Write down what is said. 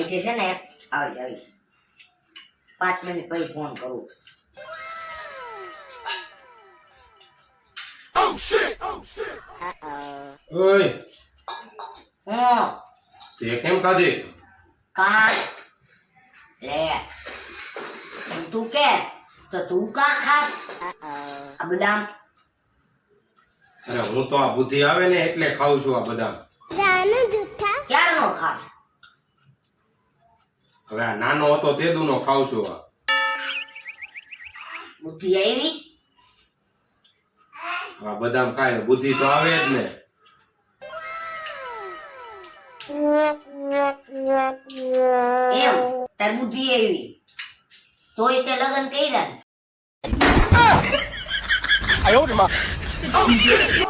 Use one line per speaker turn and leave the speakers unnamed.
અહીંથી છે ને આવીશ આવીશ પાંચ મિનિટ પછી ફોન કરું.
ઓય.
હું?
તે કેમ
કાં? લે. તું કે? તો તું કા ખાસ? આ બદામ?
અરે હું તો આ બુદ્ધિ આવે ને એટલે ખાઉં છું આ બધા
ક્યારનો ખાસ?
હવે આ નાનો હતો તે દુનો ખાઉં છું આ
બુદ્ધિ આવી?
આ બદામ કાય બુદ્ધિ તો આવે જ ને.
એમ તાર બુદ્ધિ આવી. તોય તે લગ્ન કર્યા ને. બુદ્ધિ આવી